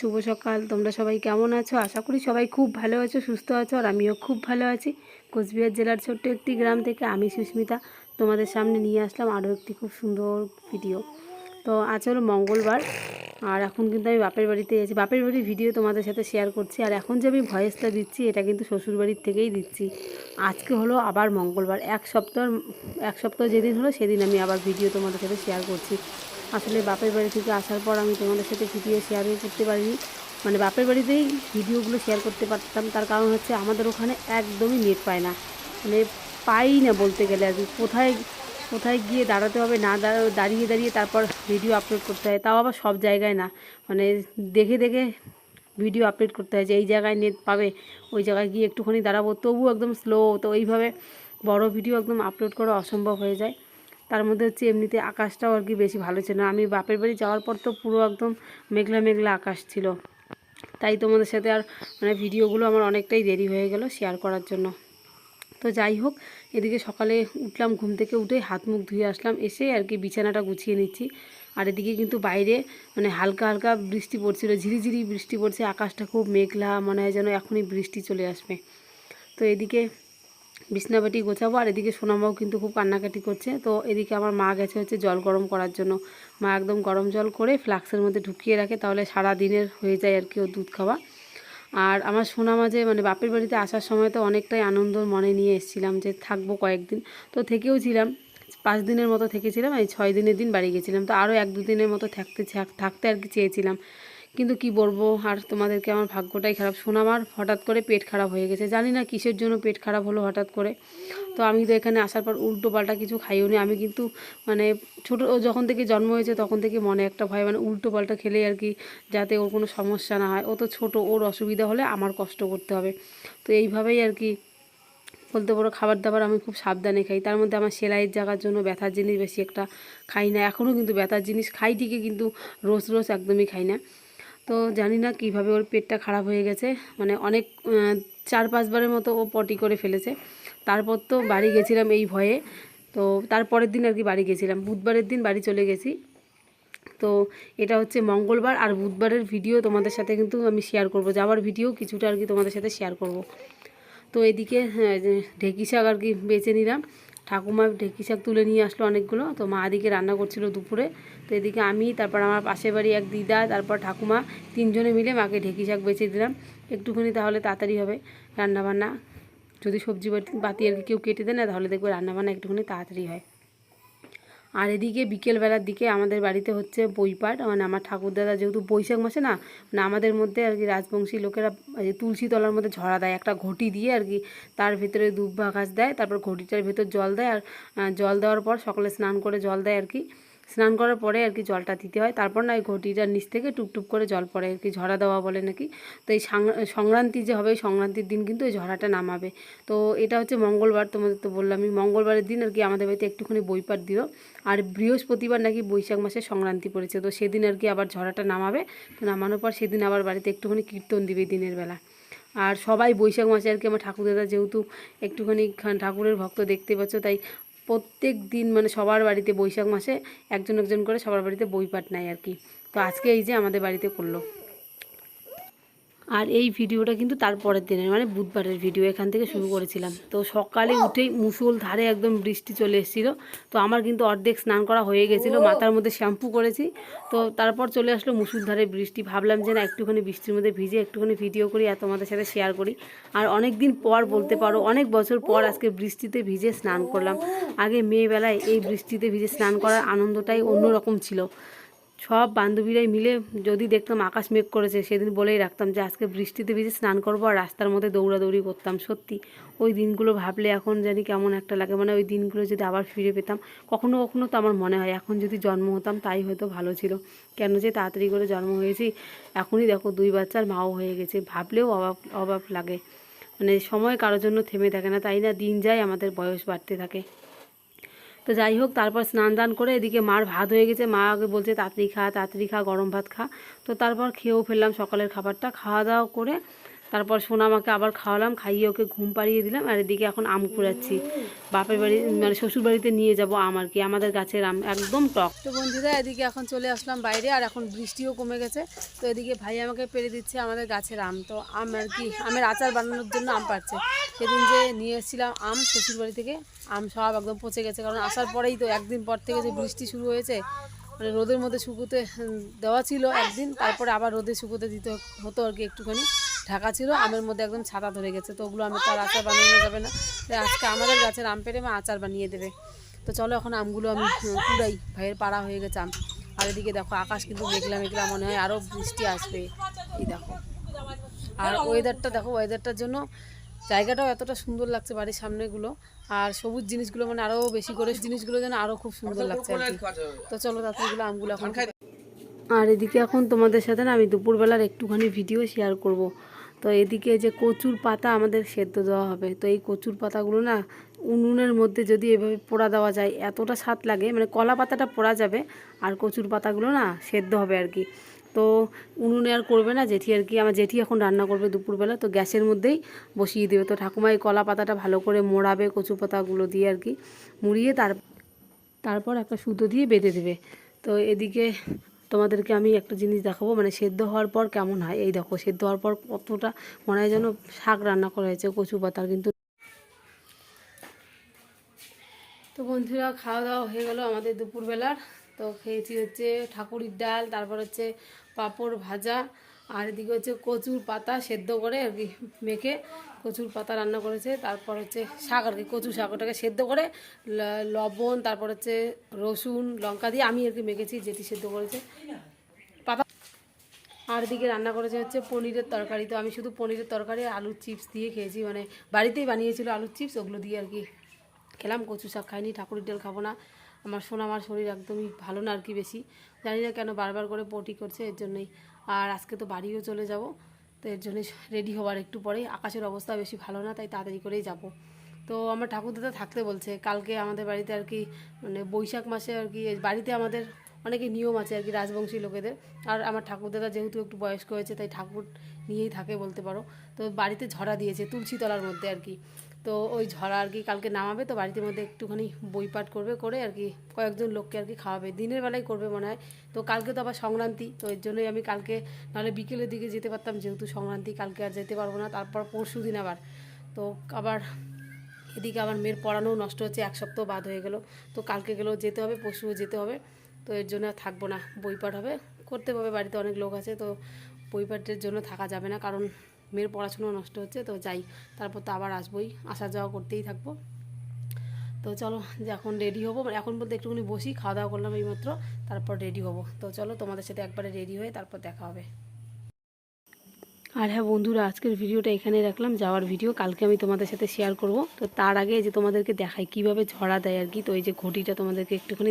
শুভ সকাল। তোমরা সবাই কেমন আছো? আশা করি সবাই খুব ভালো আছো, সুস্থ আছো, আর আমিও খুব ভালো আছি। কোচবিহার জেলার ছোট্ট একটি গ্রাম থেকে আমি সুস্মিতা তোমাদের সামনে নিয়ে আসলাম আরও একটি খুব সুন্দর ভিডিও। তো আজ হলো মঙ্গলবার, আর এখন কিন্তু আমি বাপের বাড়িতে আছি বাপের বাড়ির ভিডিও তোমাদের সাথে শেয়ার করছি। আর এখন যে আমি ভয়েসটা দিচ্ছি, এটা কিন্তু শ্বশুর বাড়ির থেকেই দিচ্ছি। আজকে হলো আবার মঙ্গলবার। এক সপ্তাহ এক সপ্তাহ যেদিন হলো, সেদিন আমি আবার ভিডিও তোমাদের সাথে শেয়ার করছি। আসলে বাপের বাড়ি থেকে আসার পর আমি তোমাদের সাথে ভিডিও শেয়ারও করতে পারিনি। মানে বাপের বাড়িতেই ভিডিওগুলো শেয়ার করতে পারতাম। তার কারণ হচ্ছে আমাদের ওখানে একদমই নেট পায় না। মানে পাই না বলতে গেলে আর কি। কোথায় কোথায় গিয়ে দাঁড়াতে হবে, না দাঁড়া দাঁড়িয়ে দাঁড়িয়ে তারপর ভিডিও আপলোড করতে হয়। তাও আবার সব জায়গায় না। মানে দেখে দেখে ভিডিও আপলোড করতে হয় যে এই জায়গায় নেট পাবে, ওই জায়গায় গিয়ে একটুখানি দাঁড়াবো। তবু একদম স্লো তো এইভাবে বড় ভিডিও একদম আপলোড করা অসম্ভব হয়ে যায়। তার মধ্যে হচ্ছে এমনিতে আকাশটাও আর কি বেশি ভালো ছিল আমি বাপের বাড়ি যাওয়ার পর তো পুরো একদম মেঘলা মেঘলা আকাশ ছিল। তাই তোমাদের সাথে আর মানে ভিডিওগুলো আমার অনেকটাই দেরি হয়ে গেল শেয়ার করার জন্য। তো যাই হোক, এদিকে সকালে উঠলাম, ঘুম থেকে উঠে হাত মুখ ধুয়ে আসলাম, এসে আর কি বিছানাটা গুছিয়ে নিচ্ছি। আর এদিকে কিন্তু বাইরে মানে হালকা হালকা বৃষ্টি পড়ছিল, ঝিরিঝিরি বৃষ্টি পড়ছে, আকাশটা খুব মেঘলা, মনে হয় যেন এখনই বৃষ্টি চলে আসবে। তো এদিকে বিছনাবাটি গোছাবো, আর এদিকে সোনামাও কিন্তু খুব কান্নাকাটি করছে। তো এদিকে আমার মা গেছে হচ্ছে জল গরম করার জন্য। মা একদম গরম জল করে ফ্লাক্সের মধ্যে ঢুকিয়ে রাখে, তাহলে সারা দিনের হয়ে যায় আর কি ও দুধ খাওয়া। আর আমার সোনা মাঝে মানে বাপের বাড়িতে আসার সময় তো অনেকটাই আনন্দ মনে নিয়ে এসেছিলাম যে থাকব কয়েকদিন। তো থেকেও ছিলাম পাঁচ দিনের মতো থেকেছিলাম, এই ছয় দিনের দিন বাড়ি গেছিলাম। তো আরও এক দু দিনের মতো থাকতে থাকতে আর কি চেয়েছিলাম। কিন্তু কি বলব, আর তোমাদেরকে আমার ভাগ্যটাই খারাপ। সোনামার হঠাৎ করে পেট খারাপ হয়ে গেছে। জানি না কিসের জন্য পেট খারাপ হলো হঠাৎ করে। তো আমি তো এখানে আসার পর উল্টো পাল্টা কিছু খাইও নি। আমি কিন্তু মানে ছোটো যখন থেকে জন্ম হয়েছে তখন থেকে মনে একটা ভয় মানে উল্টো পাল্টা খেলে আর কি যাতে ওর কোনো সমস্যা না হয়। ও তো ছোটো, ওর অসুবিধা হলে আমার কষ্ট করতে হবে। তো এইভাবেই আর কি বলতে পারো খাবার দাবার আমি খুব সাবধানে খাই। তার মধ্যে আমার সেলাইয়ের জায়গার জন্য ব্যথার জিনিস বেশি একটা খাই না। এখনও কিন্তু ব্যথার জিনিস খাই ঠিকই, কিন্তু রোজ রোজ একদমই খাই না। তো জানি না কীভাবে ওর পেটটা খারাপ হয়ে গেছে। মানে অনেক চার পাঁচবারের মতো ও পটি করে ফেলেছে। তারপর তো বাড়ি গেছিলাম এই ভয়ে। তো তারপরের দিন আর কি বাড়ি গেছিলাম। বুধবারের দিন বাড়ি চলে গেছি। তো এটা হচ্ছে মঙ্গলবার আর বুধবারের ভিডিও তোমাদের সাথে কিন্তু আমি শেয়ার করব। যাওয়ার ভিডিও কিছুটা আর কি তোমাদের সাথে শেয়ার করব। তো এদিকে ঢেকি শাক আর কি বেছে নিলাম। ঠাকুমা ঢেকি শাক তুলে নিয়ে আসলো অনেকগুলো। তো মা এদিকে রান্না করছিল দুপুরে। তো এদিকে আমি, তারপর আমার পাশের বাড়ি এক দিদা, তারপর ঠাকুমা তিনজনে মিলে মাকে ঢেকি শাক বেছে দিলাম। একটুখানি তাহলে তাড়াতাড়ি হবে রান্নাবান্না। যদি সবজি বাতি আর কি কেউ কেটে দেয় না, তাহলে দেখবে রান্নাবান্না একটুখানি তাড়াতাড়ি হয়। আর এদিকে বিকেলবেলার দিকে আমাদের বাড়িতে হচ্ছে বইপাঠ মানে আমার ঠাকুরদাদা যেহেতু বৈশাখ মাসে না মানে আমাদের মধ্যে আর কি রাজবংশী লোকেরা তুলসী তলার মধ্যে ঝরা দেয় একটা ঘটি দিয়ে আর কি, তার ভিতরে দুব্বা ঘাস দেয়, তারপর ঘটিটার ভেতর জল দেয়, আর জল দেওয়ার পর সকলে স্নান করে জল দেয় আর কি। স্নান করার পরে আর কি জলটা দিতে হয়। তারপর না এই ঘটিটার নিচ থেকে টুপটুপ করে জল পড়ে আর কি, ঝরা দেওয়া বলে নাকি। তো এই সংক্রান্তি যে হবে সংক্রান্তির দিন কিন্তু এই ঝরাটা নামাবে। তো এটা হচ্ছে মঙ্গলবার, তোমাদের তো বললামই। মঙ্গলবারের দিন আর কি আমাদের বাড়িতে একটুখানি বইপাট দিল। আর বৃহস্পতিবার নাকি বৈশাখ মাসে সংক্রান্তি পড়েছে। তো সেদিন আর কি আবার ঝরাটা নামাবে। তো নামানোর পর সেদিন আবার বাড়িতে একটুখানি কীর্তন দিবে দিনের বেলা। আর সবাই বৈশাখ মাসে আর কি আমার ঠাকুর দাদা যেহেতু একটুখানি ঠাকুরের ভক্ত দেখতে পাচ্ছ, তাই প্রত্যেক দিন মানে সবার বাড়িতে বৈশাখ মাসে একজন একজন করে সবার বাড়িতে বই পাঠ নেয় আর কি। তো আজকে এই যে আমাদের বাড়িতে করল। আর এই ভিডিওটা কিন্তু তারপরের দিনের মানে বুধবারের ভিডিও এখান থেকে শুরু করেছিলাম। তো সকালে উঠেই মুসুল ধারে একদম বৃষ্টি চলে এসেছিল। তো আমার কিন্তু অর্ধেক স্নান করা হয়ে গেছিল মাথার মধ্যে শ্যাম্পু করেছি। তো তারপর চলে আসলো মুসুল ধারে বৃষ্টি। ভাবলাম যে না একটুখানি বৃষ্টির মধ্যে ভিজে একটুখানি ভিডিও করি আর তোমাদের সাথে শেয়ার করি। আর অনেক দিন পর বলতে পারো অনেক বছর পর আজকে বৃষ্টিতে ভিজে স্নান করলাম। আগে মেয়েবেলায় এই বৃষ্টিতে ভিজে স্নান করার আনন্দটাই অন্যরকম ছিল। সব বান্ধবীরাই মিলে যদি দেখতাম আকাশ মেঘ করেছে, সেদিন বলেই রাখতাম যে আজকে বৃষ্টিতে ভিজে স্নান করব আর রাস্তার মধ্যে দৌড়াদৌড়ি করতাম, সত্যি। ওই দিনগুলো ভাবলে এখন জানি কেমন একটা লাগে। মানে ওই দিনগুলো যদি আবার ফিরে পেতাম, কখনো কখনো তো আমার মনে হয় এখন যদি জন্ম হতাম তাই হয়তো ভালো ছিল। কেন যে তাড়াতাড়ি করে জন্ম হয়েছি, এখনই দেখো দুই বাচ্চার মাও হয়ে গেছে। ভাবলেও অভাব অভাব লাগে। মানে সময় কারোর জন্য থেমে থাকে না, তাই না? দিন যায় আমাদের বয়স বাড়তে থাকে। তো যাই হোক, তারপর স্নান দান করে এদিকে মার ভাত হয়ে গেছে। মা আগে বলছে, তাড়াতাড়ি খা তাড়াতাড়ি খা, গরম ভাত খা। তো তারপর খেয়েও ফেললাম সকালের খাবারটা। খাওয়া দাওয়া করে তারপর সোনামাকে আবার খাওয়ালাম, খাইয়ে ওকে ঘুম পাড়িয়ে দিলাম, আর এদিকে এখন আম কুড়াচ্ছি। বাপের বাড়ি মানে শ্বশুর বাড়িতে নিয়ে যাব আম আর কি, আমাদের গাছের আম, একদম টক। তো বন্ধুরা, এদিকে এখন চলে আসলাম বাইরে, আর এখন বৃষ্টিও কমে গেছে। তো এদিকে ভাই আমাকে পেরে দিচ্ছে আমাদের গাছের আম। তো আম আর কি, আমের আচার বানানোর জন্য আম পাচ্ছে সেদিন যে নিয়ে এসেছিলাম আম শ্বশুর বাড়ি থেকে, আম সব একদম পচে গেছে। কারণ আসার পরেই তো একদিন পর থেকে যে বৃষ্টি শুরু হয়েছে মানে রোদের মধ্যে শুকোতে দেওয়া ছিল একদিন, তারপরে আবার রোদে শুকোতে দিতে হতো আর কি একটুখানি। ঢাকা ছিল আমের মধ্যে একদম ছাতা ধরে গেছে তো ওগুলো আমি তার আচার বানানো যাবে না। আজকে আমাদের গাছের আম পেরে মা আচার বানিয়ে দেবে। তো চলো এখন আমগুলো আমি কুড়াই। ভাইয়ের পাড়া হয়ে গেছে আম। আর এদিকে দেখো আকাশ কিন্তু মেঘলা মেঘলা মনে হয় আরও বৃষ্টি আসবে। এই দেখো। আর ওয়েদারটা দেখো ওয়েদারটার জন্য জায়গাটাও এতটা সুন্দর লাগছে বাড়ির সামনেগুলো। আর সবুজ জিনিসগুলো মানে আরও বেশি করে জিনিসগুলো যেন আরও খুব সুন্দর লাগছে আর কি। তো চলো তাড়াতাড়িগুলো আমগুলো এখন আর এদিকে এখন তোমাদের সাথে না আমি দুপুরবেলার একটুখানি ভিডিও শেয়ার করব। তো এদিকে যে কচুর পাতা আমাদের সেদ্ধ দেওয়া হবে, তো এই কচুর পাতাগুলো না উনুনের মধ্যে যদি এভাবে পোড়া দেওয়া যায়, এতটা স্বাদ লাগে মানে কলা পাতাটা পোড়া যাবে আর কচুর পাতাগুলো না সেদ্ধ হবে আর কি। তো উনুনে আর করবে না জেঠি আর কি, আমার জেঠি এখন রান্না করবে দুপুরবেলা, তো গ্যাসের মধ্যেই বসিয়ে দেবে। তো ঠাকুমা এই কলা পাতাটা ভালো করে মোড়াবে কচু পাতাগুলো দিয়ে আর কি, মুড়িয়ে তার, তারপর একটা সুতো দিয়ে বেঁধে দেবে। তো এদিকে তোমাদেরকে আমি একটা জিনিস দেখাবো মানে সেদ্ধ হওয়ার পর কেমন হয়? এই দেখো, সেদ্ধ হওয়ার পর কতটা মনে হয় যেন শাক রান্না করা হয়েছে, কচু পাতার কিন্তু। তো বন্ধুরা, খাওয়া দাওয়া হয়ে গেল আমাদের দুপুরবেলার। তো খেয়েছি হচ্ছে ঠাকুরির ডাল, তারপর হচ্ছে পাঁপড় ভাজা। আর এদিকে হচ্ছে কচুর পাতা সেদ্ধ করে আর কি মেখে কচুর পাতা রান্না করেছে। তারপর হচ্ছে শাক আর কি কচু শাক ওটাকে সেদ্ধ করে লবণ, তারপর হচ্ছে রসুন, লঙ্কা দিয়ে আমি আর কি মেখেছি, যেটি সেদ্ধ করেছে। পাতা আর এদিকে রান্না করেছে হচ্ছে পনিরের তরকারি। তো আমি শুধু পনিরের তরকারি আলুর চিপস দিয়ে খেয়েছি। মানে বাড়িতেই বানিয়েছিল আলুর চিপস, ওগুলো দিয়ে আর কি খেলাম। কচু শাক খাইনি, ঠাকুরের ডাল খাব না। আমার শোনা আমার শরীর একদমই ভালো না আর কি বেশি। জানি না কেন বারবার করে পটি করছে, এর জন্যই। আর আজকে তো বাড়িও চলে যাব, তো এর জন্যই রেডি হওয়ার একটু পরেই। আকাশের অবস্থা বেশি ভালো না, তাই তাড়াতাড়ি করেই যাব। তো আমার ঠাকুরদাদা থাকতে বলছে, কালকে আমাদের বাড়িতে আর কি মানে বৈশাখ মাসে আর কি বাড়িতে আমাদের অনেকে নিয়ম আছে আর কি, রাজবংশী লোকেদের। আর আমার ঠাকুরদাদা যেহেতু একটু বয়স্ক হয়েছে, তাই ঠাকুর নিয়েই থাকে বলতে পারো। তো বাড়িতে ঝরা দিয়েছে তুলসীতলার মধ্যে আর কি। তো ওই ঝরা আর কি কালকে নামাবে, তো বাড়িতে মধ্যে একটুখানি বই পাঠ করবে করে আর কি কয়েকজন লোককে আর কি খাওয়াবে। দিনের বেলায় করবে মনে হয়। তো কালকে তো আবার সংক্রান্তি, তো এর জন্যই আমি কালকে নাহলে বিকেলের দিকে যেতে পারতাম, যেহেতু সংক্রান্তি কালকে আর যেতে পারব না, তারপর পরশু দিন আবার। তো আবার এদিকে আমার মেয়ের পড়ানোও নষ্ট হচ্ছে, এক সপ্তাহ বাদ হয়ে গেল। তো কালকে গেলেও যেতে হবে, পরশুও যেতে হবে। তো এর জন্য থাকব না। বই পাঠ হবে, করতে হবে, বাড়িতে অনেক লোক আছে, তো বই পাঠের জন্য থাকা যাবে না, কারণ মেয়ের পড়াশুনো নষ্ট হচ্ছে, তো যাই, তারপর তো আবার আসবোই, আসা যাওয়া করতেই থাকব। তো চলো, যে এখন রেডি হব, এখন বলতে একটুখানি বসি, খাওয়া দাওয়া করলাম এইমাত্র, তারপর রেডি হব। তো চলো, তোমাদের সাথে একবারে রেডি হয়ে তারপর দেখা হবে। আর হ্যাঁ বন্ধুরা, আজকের ভিডিওটা এখানে রাখলাম, যাওয়ার ভিডিও কালকে আমি তোমাদের সাথে শেয়ার করব। তো তার আগে যে তোমাদেরকে দেখাই, কীভাবে ঝরা দেয় আর কি, তো এই যে ঘটিটা তোমাদেরকে একটুখানি